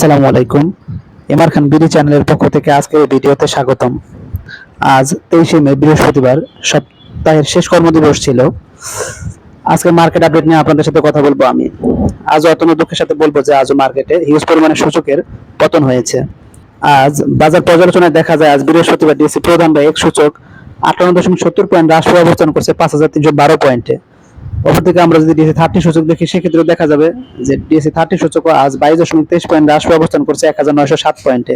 আসসালামু আলাইকুম। এমআর খান বিডি চ্যানেলের পক্ষ থেকে আজকের ভিডিওতে স্বাগতম। আজ তেইশে মে, বৃহস্পতিবার, সপ্তাহের শেষ কর্মদিবস ছিল। আজকে মার্কেট আপডেট নিয়ে আপনাদের সাথে কথা বলব আমি। আজ অত্যন্ত দুঃখের সাথে বলব যে আজও মার্কেটে হিউজ পরিমাণে সূচকের পতন হয়েছে। আজ বাজার পর্যালোচনায় দেখা যায় আজ বৃহস্পতিবার ডিসি প্রধান বা এক সূচক আটান্ন দশমিক সত্তর পয়েন্ট হ্রাস অবস্থান করছে পাঁচ হাজার তিনশো বারো পয়েন্টে। অপরদিকে আমরা যদি ডিএসসি থার্টি সূচক দেখি সেক্ষেত্রে দেখা যাবে যে ডিএসসি থার্টি সূচক আজ বাইশ দশমিক তেইশ পয়েন্ট হ্রাস অবস্থান করছে এক হাজার নয়শো সাত পয়েন্টে।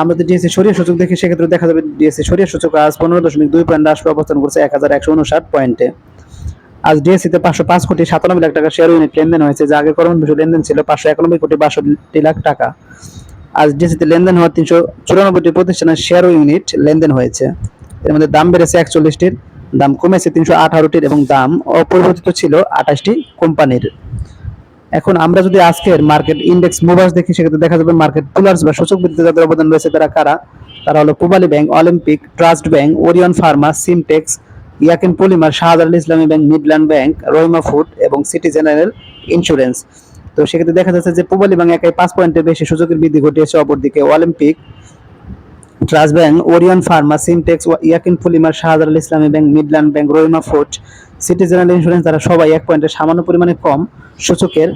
আমরা যদি ডিএসসি সরিয়ে সূচক দেখি সেক্ষেত্রে দেখা যাবে ডিএসসি সরিয়ে সূচক আজ পনেরো দশমিক দুই পয়েন্ট হ্রাস অবস্থান করছে এক হাজার একশো উনষাট পয়েন্টে। আজ ডিএসসিতে পাঁচশো পাঁচ কোটি সাতানব্বই লাখ টাকা শেয়ার ইউনিট লেনদেন হয়েছে, যা আগে কর্ম বিষয় লেনদেন ছিল, পাঁচশো একানব্বই কোটি বাষট্টি লাখ টাকা। আজ ডিএসসিতে লেনদেন হওয়া তিনশো চুরানব্বইটি প্রতিষ্ঠানের শেয়ার ইউনিট লেনদেন হয়েছে। এর মধ্যে দাম বেড়েছে একচল্লিশটির। দাম কমেছে তিনশো আঠারোটির এবং দাম অপরিবর্তিত ছিল আঠাশটি কোম্পানির। এখন আমরা যদি আজকের মার্কেট ইন্ডেক্স মুভার্স দেখি, সেক্ষেত্রে দেখা যাবে মার্কেট পুলার্স বা সূচক বৃদ্ধিতে যাদের অবদান রয়েছে তারা কারা? তারা হলো Pubali Bank, Olympic, Trust Bank, Orion Pharma Simtex Yeakin Polymer, Shahjalal Islami Bank, Midland Bank, Rahima Food এবং সিটি জেনারেল ইন্স্যুরেন্স। তো সেক্ষেত্রে দেখা যাচ্ছে যে পূবালী ব্যাংক একাই পাঁচ পয়েন্টের বেশি সূচকের বৃদ্ধি ঘটিয়েছে, অপরদিকে Olympic Trust Bank Orion Pharma Simtex Yeakin Polymer Shahjalal Islami Bank Midland Bank Rahima Food City General Insurance তারা সবাই এক পয়েন্টে সামান্য পরিমাণে কম সূচকের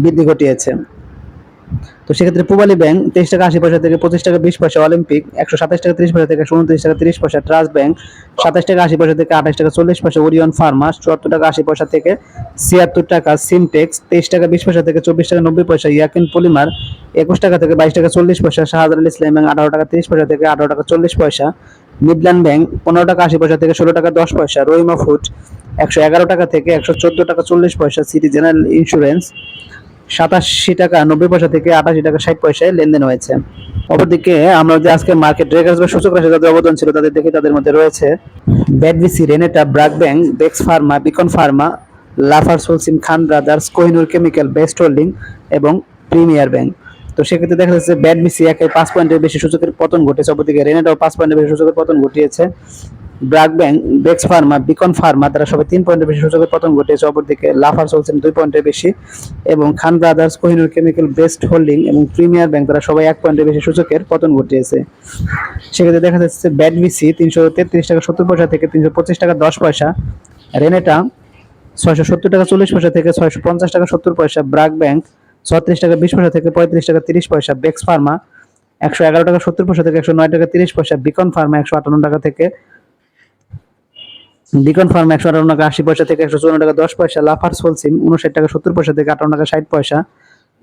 বৃদ্ধি ঘটিয়েছে। তো সেক্ষেত্রে পূবালী ব্যাংক তেইশ টাকা আশি পয়সা থেকে পঁচিশ টাকা বিশ পয়সা অলিম্পিক, একশো সাতাশ টাকা ত্রিশ পয়সা থেকে উনত্রিশ টাকা তিরিশ পয়সা ট্রাস্ট ব্যাংক সাতাশ টাকা আশি পয়সা থেকে আঠাশ টাকা চল্লিশ পয়সা ওরিয়ন ফার্মাস, চুয়াত্তর টাকা আশি পয়সা থেকে ছিয়াত্তর টাকা সিমটেক্স তেইশ টাকা বিশ পয়সা থেকে চব্বিশ টাকা নব্বই পয়সা ইয়াকিন পলিমার, একুশ টাকা থেকে বাইশ টাকা চল্লিশ পয়সা শাহজালাল ইসলাম ব্যাংক, আঠারো টাকা তিরিশ পয়সা থেকে আঠারো টাকা চল্লিশ পয়সা, মিডল্যান্ড ব্যাংক, পনেরো টাকা আশি পয়সা থেকে ষোলো টাকা দশ পয়সা, রহিমা ফুড, একশো এগারো টাকা থেকে একশো চোদ্দ টাকা চল্লিশ পয়সা সিটি জেনারেল ইন্স্যুরেন্স সাতাশি টাকা, নব্বই পয়সা থেকে আটাশি টাকা, ষাট পয়সায় লেনদেন হয়েছে। অপরদিকে আমরা যে আজকে মার্কেট রেগার্স বা সূচক রাশি যাদের অবদান ছিল, তাদের দেখে তাদের মধ্যে রয়েছে ব্যাডভিসি Renata BRAC Bank বেক্স Pharma Beacon Pharma Lafarge Holcim Khan Brothers Kohinoor Chemical Best Holding এবং প্রিমিয়ার ব্যাংক তো সেক্ষেত্রে দেখা যাচ্ছে ব্যাট বিসি একে পাঁচ পয়েন্টের বেশি সূচকের পতন ঘটেছে, অপরদিকে রেনেটাও পাঁচ পয়েন্টের বেশি সূচকের পতন ঘটিয়েছে। ব্রাক ব্যাংক বেক্স ফার্মা, বিকন ফার্মা তারা সবাই তিন পয়েন্টের বেশি সূচকের পতন ঘটিয়েছে অপরদিকে লাফার চলছেন দুই পয়েন্টের বেশি এবং Khan Brothers, Kohinoor Chemical Best Holding এবং প্রিমিয়ার ব্যাংক তারা সবাই এক পয়েন্টের বেশি সূচকের পতন ঘটিয়েছে। সেক্ষেত্রে দেখা যাচ্ছে ব্যাট বিসি তিনশো তেত্রিশ টাকা সত্তর পয়সা থেকে তিনশো পঁচিশ টাকা দশ পয়সা, রেনেটা ছয়শো সত্তর টাকা চল্লিশ পয়সা থেকে ছয়শো পঞ্চাশ টাকা সত্তর পয়সা, ব্রাক ব্যাংক ছত্রিশ টাকা বিশ পয়সা থেকে পঁয়ত্রিশ টাকা তিরিশ পয়সা, বেক্স ফার্মা একশো এগারো টাকা সত্তর পয়সা থেকে একশো নয় টাকা তিরিশ পয়সা, বিকন ফার্মা একশো আটান্ন টাকা থেকে বিকন ফার্ম একশো আটান্ন টাকা আশি পয়সা থেকে একশো চুয়ান্ন টাকা দশ পয়সা লাফার্স হোলসিম উনষাট টাকা সত্তর পয়সা থেকে আটান্ন টাকা ষাট পয়সা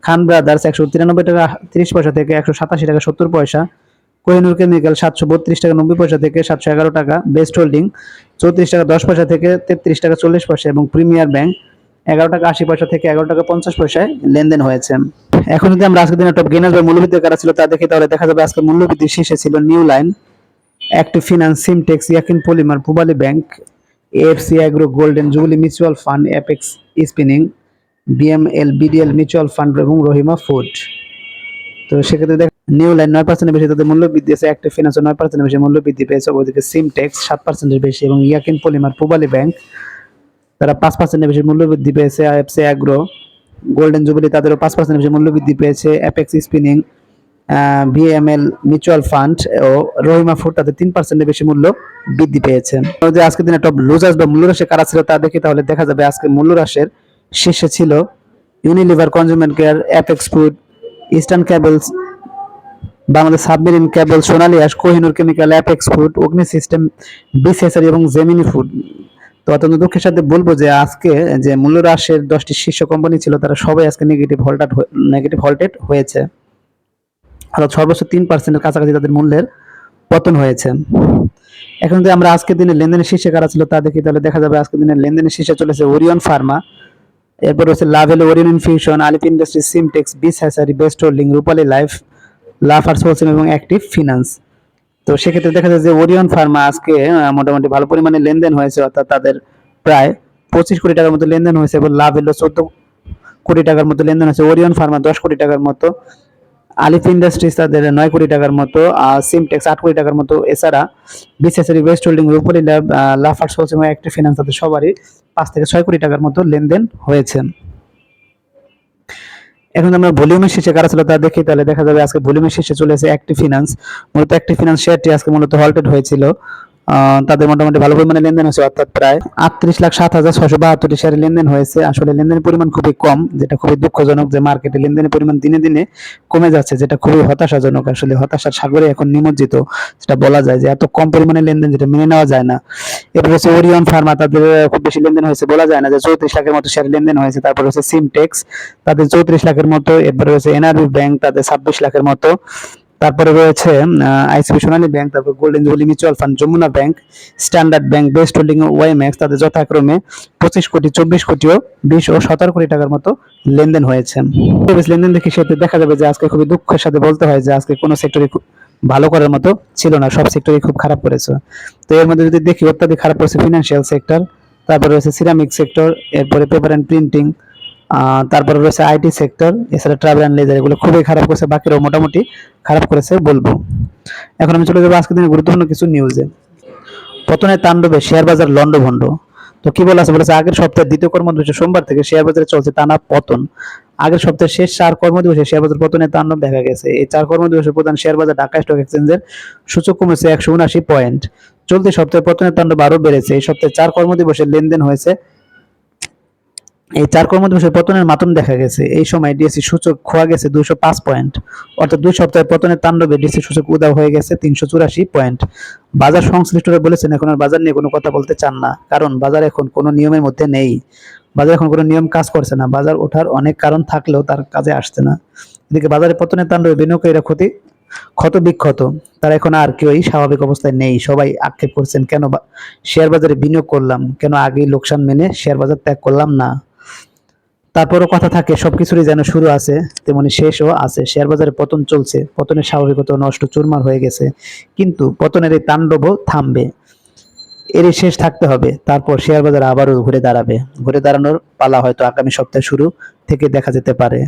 খান ব্রাদার্স একশো তিরানব্বই টাকা তিরিশ পয়সা থেকে একশো সাতাশি টাকা সত্তর পয়সা কোহিনুর কেমিক্যাল সাতশো বত্রিশ টাকা নব্বই পয়সা থেকে সাতশো এগারো টাকা বেস্ট হোল্ডিং চৌত্রিশ টাকা দশ পয়সা থেকে তেত্রিশ টাকা চল্লিশ পয়সা এবং প্রিমিয়ার ব্যাংক এগারো টাকা আশি পয়সা থেকে এগারো টাকা পঞ্চাশ পয়সায় লেনদেন হয়েছে। এখন যদি আমরা আজকের দিনে টপ গেনার বা মূল্যবৃদ্ধি কারা ছিল তা দেখি, তাহলে দেখা যাবে আজকে মূল্যবৃদ্ধি শীর্ষে ছিল New Line Active Finance Simtex Yeakin Polymer Pubali Bank AFC Agro Golden Jubilee Mutual Fund Apex Spinning BML BDL Mutual Fund এবং রহিমা ফুড তো সেক্ষেত্রে দেখ নিউ লাইন নয় পার্সেন্টের বেশি তাদের মূল্য বৃদ্ধি আছে অ্যাক্টিভ ফিনান্স নয় পার্সেন্টের বেশি মূল্য বৃদ্ধি পেয়েছে ওদিকে সিমটেক্স সাত পার্সেন্টের বেশি, এবং ইয়াকিন পলিমার পুবালি ব্যাংক তারা পাঁচ পার্সেন্টের বেশি মূল্য বৃদ্ধি পেয়েছে আইএফসি অ্যাগ্রো গোল্ডেন জুবলি তাদেরও পাঁচ পার্সেন্টের বেশি মূল্য বৃদ্ধি পেয়েছে Apex Spinning VML Mutual Fund ও রহিমা ফুড তাদের তিন পার্সেন্টের বেশি মূল্য বৃদ্ধি পেয়েছে। যদি আজকের দিনে টপ লুজার্স বা মূল্যরাশি কারা ছিল তা দেখি তাহলে দেখা যাবে আজকে মূল্যরাশের শীর্ষে ছিল Unilever Consumer Care Apex Food Eastern Cables Bangladesh Submarine Cable Sonali আস Kohinoor Chemical Apex Food Agni System BCSR এবং জেমিনি ফুড তো অত্যন্ত দুঃখের সাথে বলব যে আজকে যে মূল্য হ্রাসের দশটি শীর্ষ কোম্পানি ছিল তারা সবাই আজকে নেগেটিভ হল্টেড নেগেটিভ হল্টেড হয়েছে। অর্থাৎ সর্বোচ্চ তিন পার্সেন্টের কাছাকাছি তাদের মূল্যের পতন হয়েছে। এখন যদি আমরা আজকের দিনে লেনদেনের শীর্ষে কারা ছিল তা দেখি, তাহলে দেখা যাবে আজকের দিনে লেনদেনের শীর্ষে চলেছে ওরিয়ন ফার্মা এরপর হচ্ছে level Orion Infusion Alif Industry Simtex বিস হ্যাসারি Best Holding Rupali Life Lafarge Holcim এবং অ্যাক্টিভ ফিনান্স তো সেক্ষেত্রে দেখা যায় যে ওরিয়ন ফার্মা আজকে মোটামুটি ভালো পরিমাণে লেনদেন হয়েছে, অর্থাৎ তাদের প্রায় পঁচিশ কোটি টাকার মতো লেনদেন হয়েছে এবং লাভ এলো চোদ্দ কোটি টাকার মতো লেনদেন হয়েছে। ওরিয়ন ফার্মা দশ কোটি টাকার মতো আলিফ ইন্ডাস্ট্রিজ তাদের নয় কোটি টাকার মতো সিমটেক্স আট কোটি টাকার মতো। এছাড়া বিসিএসআর ওয়েস্ট হোল্ডিং রূপলি ল্যাব লাফার্স হোলসেম এবং অ্যাক্টিভ ফিনান্স তাদের সবারই পাঁচ থেকে ছয় কোটি টাকার মতো লেনদেন হয়েছে। এখন আমরা ভলিউমের শীর্ষে কারা ছিল তা দেখি, তাহলে দেখা যাবে আজকে ভলিউমের শীর্ষে চলে অ্যাক্টিভ ফিনান্স মূলত অ্যাক্টিভ ফিনান্স শেয়ারটি আজকে মূলত হল্টেড হয়েছিল। তাদের মোটামুটি ভালো পরিমাণে লেনদেন হয়েছে, অর্থাৎ প্রায় আটত্রিশ লাখ সাত হাজার ছশো বাহাত্তরটি শেয়ারের লেনদেন হয়েছে। আসলে লেনদেনের পরিমাণ খুবই কম, যেটা খুবই দুঃখজনক যে মার্কেটে লেনদেনের পরিমাণ দিনে দিনে কমে যাচ্ছে, যেটা খুবই হতাশাজনক। আসলে হতাশার সাগরে এখন নিমজ্জিত, যেটা বলা যায় যে এত কম পরিমাণে লেনদেন যেটা মেনে নেওয়া যায় না। এরপর হচ্ছে ওরিয়ন ফার্মা তাদের খুব বেশি লেনদেন হয়েছে বলা যায় না যে চৌত্রিশ লাখের মতো শেয়ার লেনদেন হয়েছে। তারপর হচ্ছে সিমটেক্স তাদের চৌত্রিশ লাখের মতো, এরপরে হচ্ছে এনআরবি ব্যাংক তাদের ছাব্বিশ লাখের মতো। তারপরে রয়েছে আইসিবি সোনালী ব্যাংক, তারপর Golden Jubilee Mutual Fund, Jamuna Bank, Standard Bank, Best Holding WiMAX তাদের যথাক্রমে পঁচিশ কোটি, চব্বিশ কোটি ও বিশ ও সতেরো কোটি টাকার মতো লেনদেন হয়েছে। লেনদেন দেখে সেতে দেখা যাবে যে আজকে খুবই দুঃখের সাথে বলতে হয় যে আজকে কোনো সেক্টরে ভালো করার মতো ছিল না, সব সেক্টরই খুব খারাপ করেছে। তো এর মধ্যে যদি দেখি অত্যাধিক খারাপ করেছে ফিনান্সিয়াল সেক্টর তারপরে রয়েছে সিরামিক সেক্টর এরপরে পেপার অ্যান্ড প্রিন্টিং তারপরে রয়েছে আইটি সেক্টর এছাড়া ট্রাভেল অ্যান্ড লেজার এগুলো খুবই খারাপ করেছে, বাকিরাও মোটামুটি খারাপ করেছে বলব। এখন আমি চলে যাব আজকের দিনে গুরুত্বপূর্ণ কিছু নিউজে পতনের তাণ্ডবে শেয়ার বাজার লন্ডভন্ড তো কি বলা আছে? বলেছে, আগের সপ্তাহের দ্বিতীয় কর্মদিবসে সোমবার থেকে শেয়ার বাজারে চলছে টানা পতন। আগের সপ্তাহের শেষ চার কর্মদিবসে শেয়ার বাজার পতনের তাণ্ডব দেখা গেছে। এই চার কর্মদিবসের প্রধান শেয়ার বাজার ঢাকা স্টক এক্সচেঞ্জের সূচক কমেছে একশো উনআশি পয়েন্ট। চলতি সপ্তাহে পতনের তাণ্ডব আরও বেড়েছে। এই সপ্তাহে চার কর্মদিবসের লেনদেন হয়েছে এই চার কর্মদিবসের পতনের মাতম দেখা গেছে। এই সময় ডিএসসি সূচক খোয়া গেছে দুইশো পাঁচ পয়েন্ট। অর্থাৎ দুই সপ্তাহের পতনের তাণ্ডবে ডিএসসি সূচক উদাও হয়ে গেছে তিনশো চুরাশি পয়েন্ট। বাজার সংশ্লিষ্টরা বলেছেন, এখন আর বাজার নিয়ে কোনো কথা বলতে চান না। কারণ বাজার এখন কোনো নিয়মের মধ্যে নেই। বাজার এখন কোনো নিয়ম কাজ করছে না। বাজার ওঠার অনেক কারণ থাকলেও তার কাজে আসছে না। এদিকে বাজারে পতনের তাণ্ডবে বিনিয়োগকারীরা ক্ষতি, ক্ষত বিক্ষত। তারা এখন আর কেউই স্বাভাবিক অবস্থায় নেই। সবাই আক্ষেপ করছেন, কেন শেয়ার বাজারে বিনিয়োগ করলাম? কেন আগেই লোকসান মেনে শেয়ার বাজার ত্যাগ করলাম না? তারপরও কথা থাকে, সবকিছুরই যেন শুরু আছে তেমনি শেষও আছে। শেয়ার বাজারে পতন চলছে, পতনের স্বাভাবিকতা নষ্ট চুরমার হয়ে গেছে, কিন্তু পতনের এই তাণ্ডবও থামবে। এরই শেষ থাকতে হবে, তারপর শেয়ার বাজার আবারও ঘুরে দাঁড়াবে। ঘুরে দাঁড়ানোর পালা হয়তো আগামী সপ্তাহে শুরু থেকে দেখা যেতে পারে।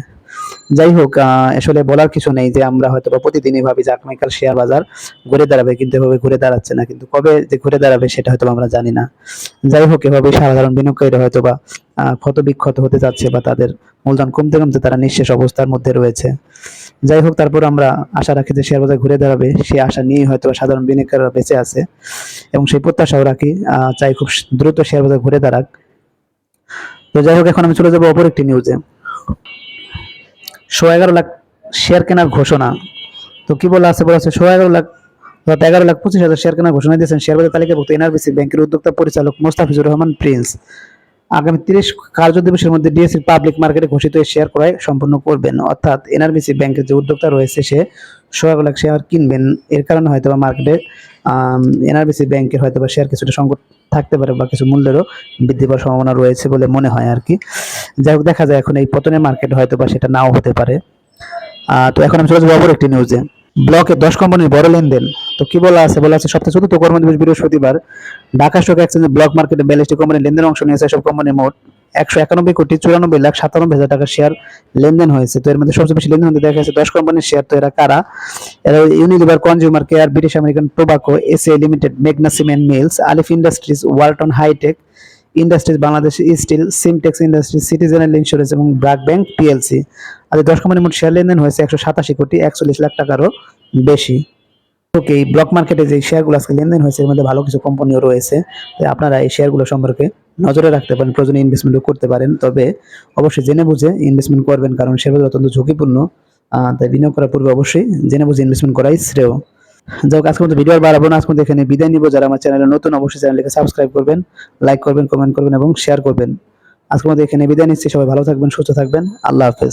যাই হোক আসলে বলার কিছু নেই যে আমরা হয়তো বা প্রতিদিনই ভাবি যে আগামীকাল শেয়ার বাজার ঘুরে দাঁড়াবে, কিন্তু এভাবে ঘুরে দাঁড়াচ্ছে না। কিন্তু কবে যে ঘুরে দাঁড়াবে সেটা হয়তো আমরা জানি না। যাই হোক এভাবে সাধারণ বিনিয়োগকারীরা হয়তো বা ক্ষত বিক্ষত হতে যাচ্ছে বা তাদের মূলধন কমতে কমতে তারা নিঃশেষ অবস্থার মধ্যে রয়েছে। যাই হোক, তারপর আমরা আশা রাখি যে শেয়ার বাজার ঘুরে দাঁড়াবে। সেই আশা নিয়ে হয়তো সাধারণ বিনিয়োগকারীরা বেঁচে আছে এবং সেই প্রত্যাশাও রাখি চাই খুব দ্রুত শেয়ার বাজার ঘুরে দাঁড়াক। তো যাই হোক, এখন আমি চলে যাব অপর একটি নিউজে শো এগারো লাখ শেয়ার কেনার ঘোষণা। তো কি বলা আছে বলা আছে শো এগারো লাখ, অর্থাৎ এগারো লাখ পঁচিশ হাজার শেয়ার কেনার ঘোষণা দিয়েছেন শেয়ার বাজার তালিকাভুক্ত এনআরবিসি ব্যাংকের উদ্যোক্তা পরিচালক মোস্তাফিজুর রহমান প্রিন্স। আগামী তিরিশ কার্য দিবসের মধ্যে ডিএসসি পাবলিক মার্কেটে ঘোষিত শেয়ার ক্রয় সম্পন্ন করবেন। অর্থাৎ এনআরবিসি ব্যাংকের যে উদ্যোক্তা রয়েছে, সে সোয়া লাখ শেয়ার কিনবেন। এর কারণে হয়তো মার্কেটে এনআরবিসি ব্যাংকের হয়তো বা শেয়ার কিছুটা সংকট থাকতে পারে বা কিছু মূল্যেরও বৃদ্ধি পাওয়ার সম্ভাবনা রয়েছে বলে মনে হয় আর কি। যাই হোক, দেখা যায় এখন এই পতনের মার্কেট হয়তো বা সেটা নাও হতে পারে। তো এখন আমি চলে যাব একটি নিউজে ব্লকে দশ কোম্পানির বড় লেনদেন। তো কি বলা আছে? বলা আছে, সপ্তাহে চতুর্থ কর্মদিবস বৃহস্পতিবার। ঢাকা স্টক এক্সচেঞ্জে ব্লক মার্কেটে বিয়াল্লিশটি কোম্পানির লেনদেন অংশ নিয়েছে। এসব কোম্পানির মোট একশো একানব্বই কোটি চুরানব্বই লাখ সাতানব্বই হাজার টাকার শেয়ার লেনদেন হয়েছে। তো এর মধ্যে সবচেয়ে বেশি লেনদেন হতে দেখা গেছে দশ কোম্পানির শেয়ার তো এরা কারা? এরা Unilever Consumer Care British American Tobacco SA Limited Magna Cement Mills Alif Industries Walton Hitech Industries Bangladesh Steel Simtex Industries City General Insurance এবং ব্র্যাক ব্যাংক পিএলসি আর দশ কোম্পানির মোট শেয়ার লেনদেন হয়েছে একশো সাতাশি কোটি, একচল্লিশ লাখ টাকারও বেশি। ওকে এই ব্লক মার্কেটে যে শেয়ারগুলো আজকে লেনদেন হয়েছে, এর মধ্যে ভালো কিছু কোম্পানিও রয়েছে। তাই আপনারা এই শেয়ারগুলো সম্পর্কে নজরে রাখতে পারেন, প্রয়োজনে ইনভেস্টমেন্টও করতে পারেন। তবে অবশ্যই জেনে বুঝে ইনভেস্টমেন্ট করবেন, কারণ শেয়ার অত্যন্ত ঝুঁকিপূর্ণ। তাই বিনিয়োগ করার পূর্বে অবশ্যই জেনে বুঝে ইনভেস্টমেন্ট করাই শ্রেয়। যাই হোক আজকে মতো ভিডিও আর বাড়াবো না। আজকে এখানে বিদায় নিব। যারা আমার চ্যানেলে নতুন, অবশ্যই চ্যানেলকে সাবস্ক্রাইব করবেন লাইক করবেন কমেন্ট করবেন এবং শেয়ার করবেন। আজকে মতো এখানে বিদায় নিচ্ছি। সবাই ভালো থাকবেন, সুস্থ থাকবেন। আল্লাহ হাফেজ।